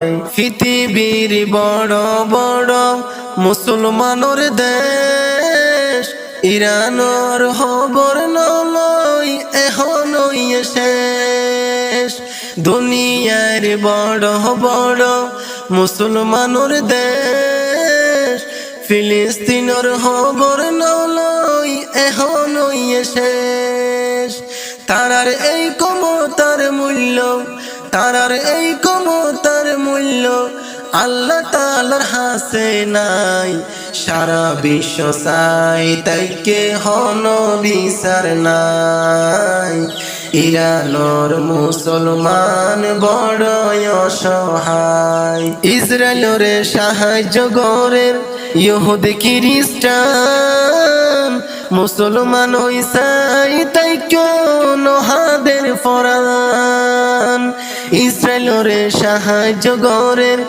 পৃথিবীর বড় বড় মুসলমানর দেশ, ইরানর খবর নলয় এখনই শেষ। দুনিয়ার বড় বড় মুসলমানর দেশ, ফিলিস্তিনর খবর নলয় এখনই শেষ। তারার এই কমতার মূল্য, তারার এই কমতার মূল্য আল্লাহ তালার হাসে নাই, সারা বিশ্ব সাই তাইকে হন বিচার নাই। ইরানোর মুসলমান বড় অসহায়। ইসরায়েলরে সাহায্য গরের ইহুদ খ্রিস্টান, মুসলমান হইসাই তাই কেন হাদের ফরান। ইসরায়েলরে সাহায্য গরের